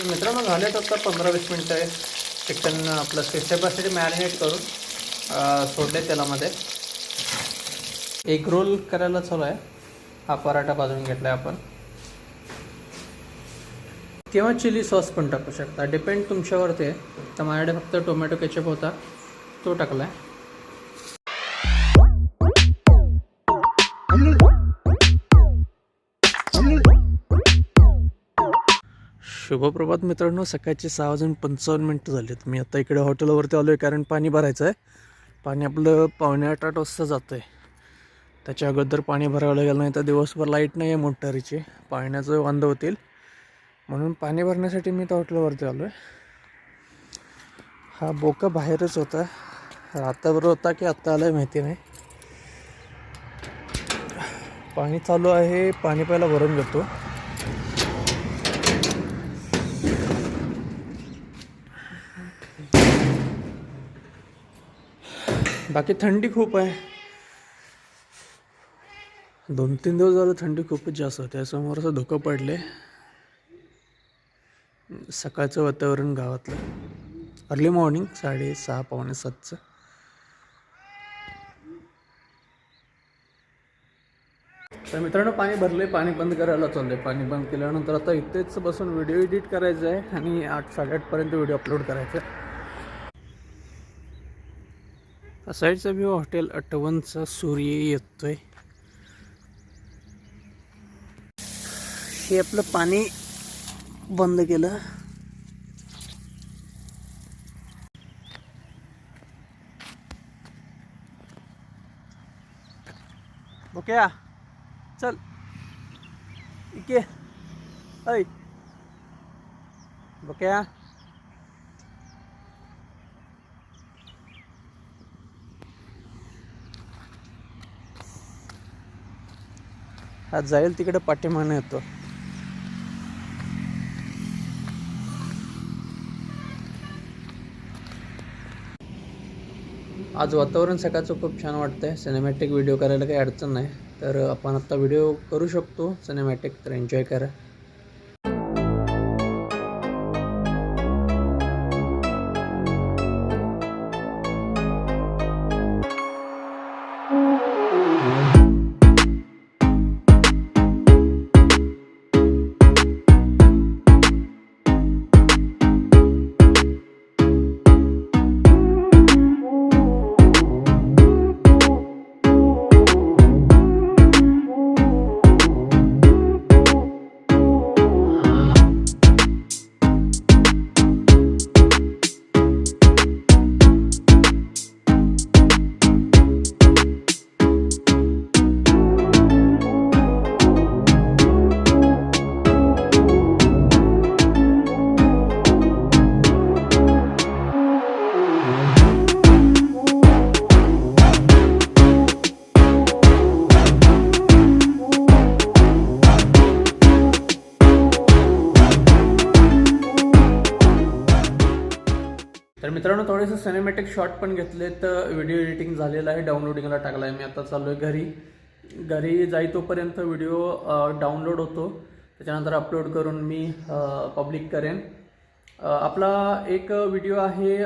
तर मित्रांनो झालेत आता पंधरा वीस मिनटं आहे चिकन आपलं सिक्स्टी फायसाठी मॅरिनेट करून सोडले तेलामध्ये. एग रोल करायला चालू आहे. हा पराठा भाजून घेतला आहे आपण. किंवा चिली सॉस पण टाकू शकता? डिपेंड तुमच्यावरती आहे. तर माझ्याकडे फक्त टोमॅटो केचप होता. तो टाकला आहे शुभप्रभात मित्रांनो सकाळचे सहा वाजून पंचावन्न मिनटं झालेत. मी आता इकडे हॉटेलवरती आलो आहे कारण पाणी भरायचं आहे. पाणी आपलं पावणे आठ आठ वाजता जातं आहे त्याच्या अगोदर पाणी भरायला गेलं नाही तर दिवसभर लाइट नाही आहे मोटारीची. पाण्याचं वांदं होतील. म्हणून पाणी भरण्यासाठी मी त्या हॉटेलवरती आलो आहे हा बोका बाहेरच होता. रात्रभर होता की आत्ता आला आहे माहिती नाही. पाणी चालू आहे. पाणी पहिला भरून घेतो. बाकी थंडी खूप आहे. दोन तीन दिवस झालं थंडी खूपच जास्त होते. समोर असं धुकं पडले. सकाळचं वातावरण गावातलं. अर्ली मॉर्निंग साडेसहा पावणे सातचं. तर मित्रांनो पाणी भरले पाणी बंद करायला चाललंय. पाणी बंद केल्यानंतर आता इथेच बसून व्हिडिओ एडिट करायचा आहे आणि आठ साडेआठपर्यंत व्हिडिओ अपलोड करायचा. आहे साईडचा व्ह्यू हॉटेल अटवनचा सूर्य येतोय. हे आपलं पाणी बंद केलं. ओके चल. इके. ऐ. बक्या हा जाईल तिकडे पाठीमाने येतो. आज वातावरण सकाळचं खूप छान वाटतंय. सिनेमॅटिक व्हिडिओ करायला काही अडचण नाही. तर आपण आत्ता व्हिडिओ करू शकतो. सिनेमॅटिक तर एन्जॉय करा. सिनेमॅटिक शॉट पण घेतले तर व्हिडिओ एडिटिंग झालेलं आहे डाउनलोडिंगला टाकला आहे मी आता चाललो आहे घरी. घरी जाई तोपर्यंत व्हिडिओ डाउनलोड होतो. त्याच्यानंतर अपलोड करून मी पब्लिक करेन. आपला एक व्हिडिओ आहे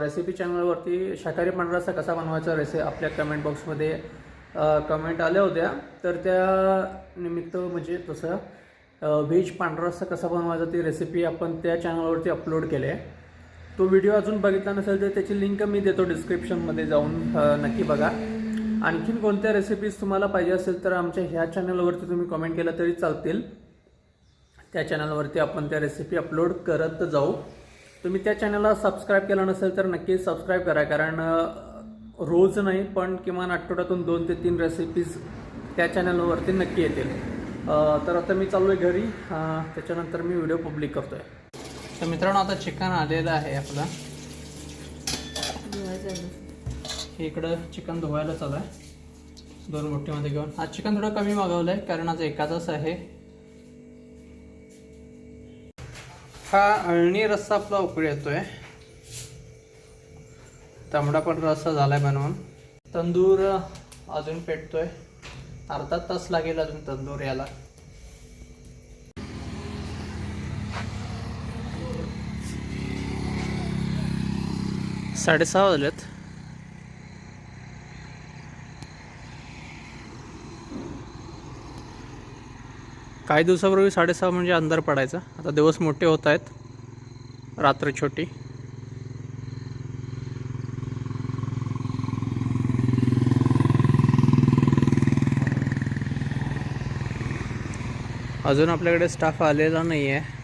रेसिपी चॅनलवरती शाकाहारी पांढरा रस्सा कसा बनवायचा रेसि आपल्या कमेंट बॉक्समध्ये कमेंट आल्या होत्या. तर त्या निमित्त म्हणजे तसं व्हेज पांढरा रस्सा कसा बनवायचा ती रेसिपी आपण त्या चॅनलवरती अपलोड केली. आहे तो व्हिडिओ अजून बघितला नसेल तर त्याची लिंक मी देतो डिस्क्रिप्शनमध्ये जाऊन नक्की बघा. आणखीन कोणत्या रेसिपीज तुम्हाला पाहिजे असेल तर आमच्या ह्या चॅनलवरती तुम्ही कमेंट केलं तरी चालतील. त्या चॅनलवरती आपण त्या रेसिपी अपलोड करत जाऊ. तुम्ही त्या चॅनलला सबस्क्राईब केलं नसेल तर नक्की सबस्क्राईब करा कारण रोज नाही पण किमान आठवड्यातून दोन ते तीन रेसिपीज त्या चॅनलवरती नक्की येतील. तर आता मी चाललो आहे घरी त्याच्यानंतर मी व्हिडिओ पब्लिक करतो आहे तर मित्रांनो आता चिकन आलेलं आहे आपलं. हे इकडं चिकन धुवायला चालू आहे. दोन मोठीमध्ये घेऊन. आज चिकन थोडं कमी मागवलं आहे कारण आज एकादच आहे. हा अळणी रस्सा आपला उकळी येतोय. तांबडा पण रस्सा झालाय बनवून. तंदूर अजून पेटतोय. अर्धा तास लागेल अजून तंदूर याला साडेसहा वाजलेत. काही दिवसापूर्वी साडेसहा म्हणजे अंधार पडायचा. आता दिवस मोठे होत आहेत. रात्र छोटी. अजून आपल्याकडे स्टाफ आलेला नाही आहे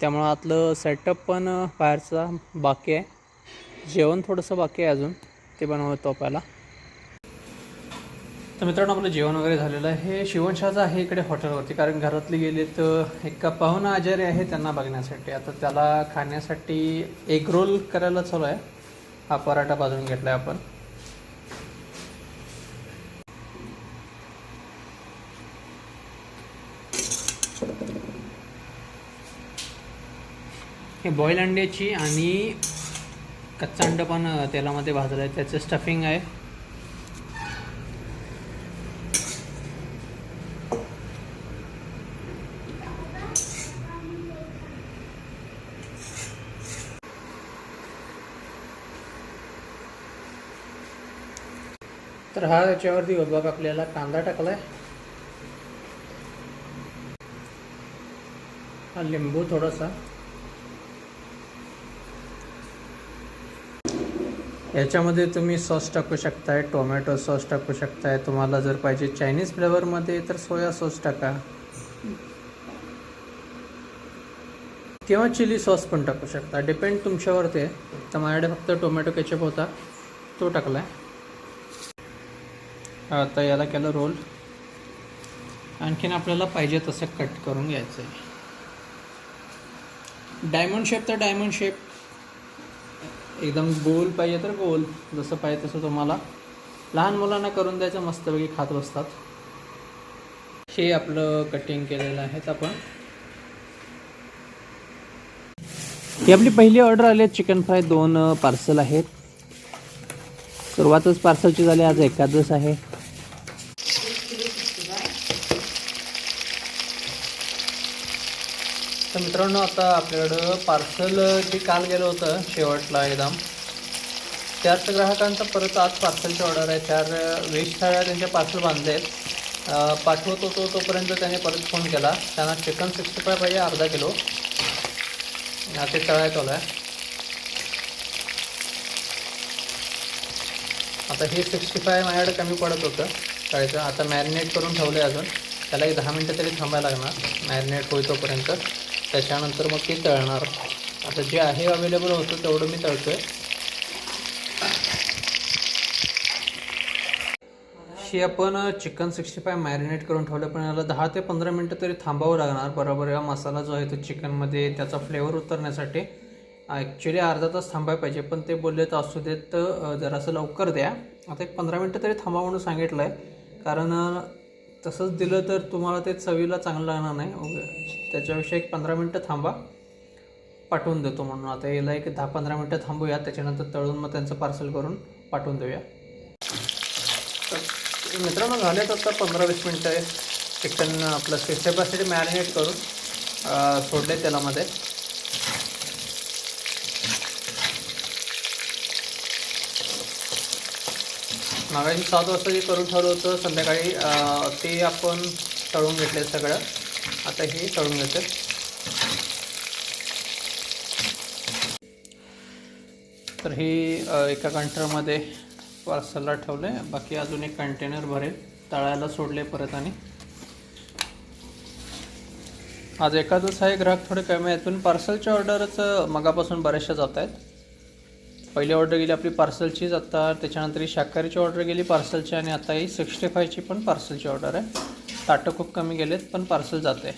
त्यामुळं आतलं सेटअप पण बाहेरचा बाकी आहे. जेवण थोडंसं बाकी आहे अजून ते बनवतो आपल्याला. तर मित्रांनो आपलं जेवण वगैरे झालेलं आहे. हे शिवणशाहचं आहे इकडे हॉटेलवरती कारण घरातले गेले तर एक पाहुणा आजारी आहे त्यांना बघण्यासाठी. आता त्याला खाण्यासाठी एग रोल करायला चालू आहे. हा पराठा भाजून घेतला आहे आपण. हे बॉईल अंड्याची आणि कच्चा अंडं पण तेलामध्ये भाजलं आहे. त्याचं स्टफिंग आहे. तर हा याच्यावरती बघ आपल्याला कांदा टाकलाय. हा लिंबू थोडासा. याच्यामध्ये तुम्ही सॉस टाकू शकताय टोमॅटो सॉस टाकू शकताय. तुम्हाला जर पाहिजे चायनीज फ्लेवरमध्ये तर सोया सॉस टाका. किंवा चिली सॉस पण टाकू शकता. डिपेंड तुमच्यावरती आहे. तर माझ्याकडे फक्त टोमॅटो केचप होता. तो टाकला आता याला केलं रोल आणखीन आपल्याला पाहिजे तसं कट करून घ्यायचं आहे डायमंड शेप तर डायमंड शेप एकदम गोल पाहिजे तर गोल जसं पाहिजे तसं तुम्हाला लहान मुलांना करून द्यायचं मस्तपैकी खात बसतात. हे आपलं कटिंग केलेलं आहे आपण. ही आपली पहिली ऑर्डर आली आहे चिकन फ्राय दोन uh, पार्सल आहेत. सुरुवातच पार्सलची झाली आज एकादस आहे. तर मित्रांनो आता आपल्याकडं पार्सल जे काल गेलं होतं शेवटला एकदम त्याच ग्राहकांचा परत आज पार्सलची ऑर्डर आहे. चार वेज थाळ्या त्यांचे पार्सल बांधले आहेत. पाठवत होतो तोपर्यंत त्याने परत फोन केला. त्यांना चिकन सिक्स्टी फाय पाहिजे अर्धा किलो. ते तळायत आलं आहे आता हे सिक्स्टी फाय माझ्याकडे कमी पडत होतं तळायचं. आता मॅरिनेट करून ठेवलं आहे अजून. त्याला एक दहा मिनटं तरी थांबायला लागणार. मॅरिनेट होईतोपर्यंत त्याच्यानंतर मग ते तळणार. आता जे आहे अवेलेबल होतं तेवढं मी तळतो आहे आपण चिकन सिक्स्टी फाय मॅरिनेट करून ठेवलं पण याला दहा ते पंधरा मिनटं तरी थांबावं लागणार. बरोबर या मसाला जो आहे तो चिकनमध्ये त्याचा फ्लेवर उतरण्यासाठी. ॲक्च्युली अर्धा तास थांबायला पाहिजे पण ते बोलले तर असू देत तर जरासं लवकर द्या. आता एक पंधरा मिनटं तरी थांबा म्हणून सांगितलं आहे कारण तसंच दिलं तर तुम्हाला ते चवीला चांगलं लागणार नाही. त्याच्याविषयी एक पंधरा मिनटं थांबा. पाठवून देतो म्हणून. आता याला एक दहा पंधरा मिनटं थांबूया. त्याच्यानंतर तळून मग त्यांचं पार्सल करून पाठवून देऊया. तर मित्रांनो झालेत आता पंधरा वीस मिनटं. चिकन आपलं सिक्स्टी फायसाठी मॅरिनेट करून सोडले तेलामध्ये मागाशी सात वाजता जे करून ठेवलं होतं संध्याकाळी ते आपण तळून घेतले सगळं. आता हे तळून घेते तर ही एका कंटेनरमध्ये पार्सलला ठेवलं आहे बाकी अजून एक कंटेनर भरेल. तळायला सोडले परत आणि. आज एखादंच आहे ग्राहक थोडे कमी आहेत. पण पार्सलच्या ऑर्डरच मगापासून बऱ्याचशा जात आहेत पहिली ऑर्डर गेली आपली पार्सलचीच आता त्याच्यानंतर ही शाकाहारीची ऑर्डर गेली पार्सलची आणि आता ही सिक्स्टी फायची पण पार्सलची ऑर्डर आहे. ताटं खूप कमी गेलेत पण पार्सल जाते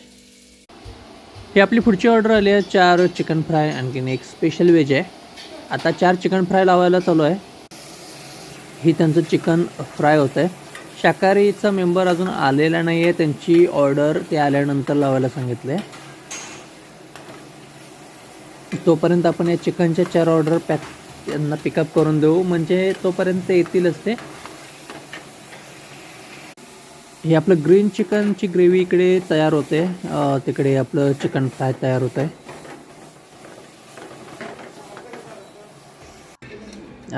ही आपली पुढची ऑर्डर आली आहे चार चिकन फ्राय आणखीन एक स्पेशल वेज आहे. आता चार चिकन फ्राय लावायला चालू आहे. ही त्यांचं चिकन फ्राय होतं आहे शाकाहारीचा मेंबर अजून आलेला नाही आहे त्यांची ऑर्डर ते आल्यानंतर लावायला सांगितलं आहे तोपर्यंत आपण या चिकनच्या चार ऑर्डर पॅक त्यांना पिकअप करून देऊ. म्हणजे तोपर्यंत येतीलच ते. हे आपलं ग्रीन चिकनची ग्रेव्ही इकडे तयार होते. तिकडे आपलं चिकन फ्राय तयार होत आहे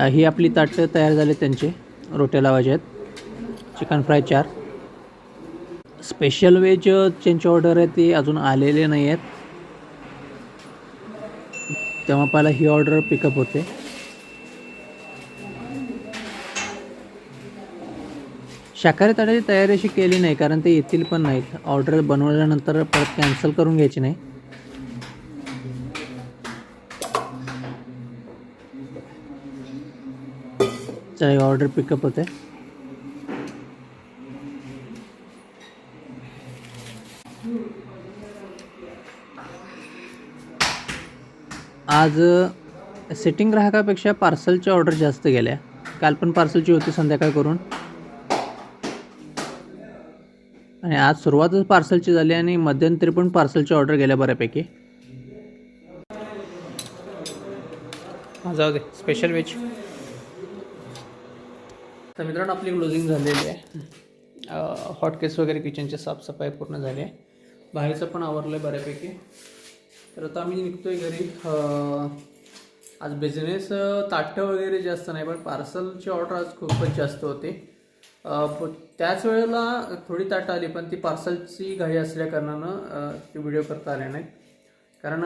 ही आपली ताटं तयार झाली त्यांचे. रोट्या लावायचे आहेत. चिकन फ्राय चार. स्पेशल वेज ज्यांची ऑर्डर आहे ती अजून आलेले नाही आहेत तेव्हा पहिला ही ऑर्डर पिकअप होते. शाकाहारी ताटाची तयारी अशी केली नाही कारण ते येतील पण नाहीत. ऑर्डर बनवल्यानंतर परत कॅन्सल करून घ्यायची नाही. चला ऑर्डर पिकअप होते आज सेटिंग ग्राहकापेक्षा पार्सलच्या ऑर्डर जास्त गेल्या काल पण पार्सलची होती संध्याकाळ करून. आणि आज सुरुवातच पार्सलची झाली आणि मध्यंतरी पण पार्सलची ऑर्डर गेल्या बऱ्यापैकी. जाऊ दे. स्पेशल वेज तर मित्रांनो आपली क्लोजिंग झालेली आहे. हॉट केस वगैरे किचनची साफसफाई पूर्ण झाली आहे. बाहेरचं पण आवरलं आहे बऱ्यापैकी. तर आता आम्ही निघतोय घरी. अं, आज बिझनेस ताटं वगैरे जास्त नाही पण पार्सलची ऑर्डर आज खूपच जास्त होते. त्याच वेळेला थोडी ताट आली पण ती पार्सलची घाई असल्या कारणानं ती व्हिडिओ करता आले नाही कारण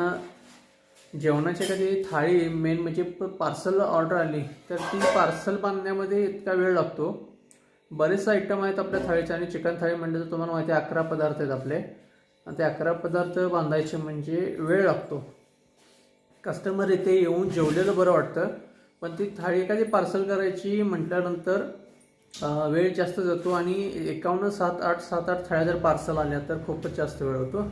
जेवणाची एखादी थाळी मेन म्हणजे पार्सल ऑर्डर आली तर ती पार्सल बांधण्यामध्ये इतका वेळ लागतो. बरेच आयटम आहेत आपल्या थाळीचे आणि चिकन थाळी म्हणजे तर तुम्हाला माहिती आहे अकरा पदार्थ आहेत आपले. आणि ते अकरा पदार्थ बांधायचे म्हणजे वेळ लागतो. कस्टमर इथे येऊन जेवलेलं बरं वाटतं पण ती थाळी एखादी पार्सल करायची म्हटल्यानंतर वेळ जास्त जातो आणि एकावन्न सात आठ सात आठ थाळ्या जर पार्सल आल्या तर खूपच जास्त वेळ होतो.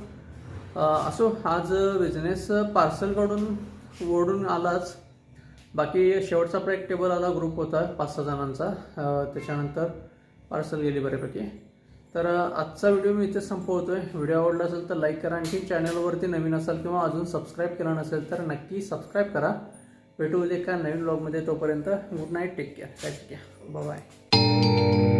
असो असो आज बिझनेस पार्सलकडून ओढून आलाच. बाकी शेवटचा आपला एक टेबल आला ग्रुप होता पाच सहा जणांचा. त्याच्यानंतर पार्सल गेली बऱ्यापैकी. तर आजचा व्हिडिओ मी इथे आहे व्हिडिओ आवडला असेल तर लाईक करा आणखी चॅनलवरती नवीन असाल किंवा अजून सबस्क्राईब केला नसेल तर नक्की सबस्क्राईब करा. भेटू उद्या एका नवीन ब्लॉगमध्ये तोपर्यंत गुड नाईट टेक केअर काय घ्या बाय Música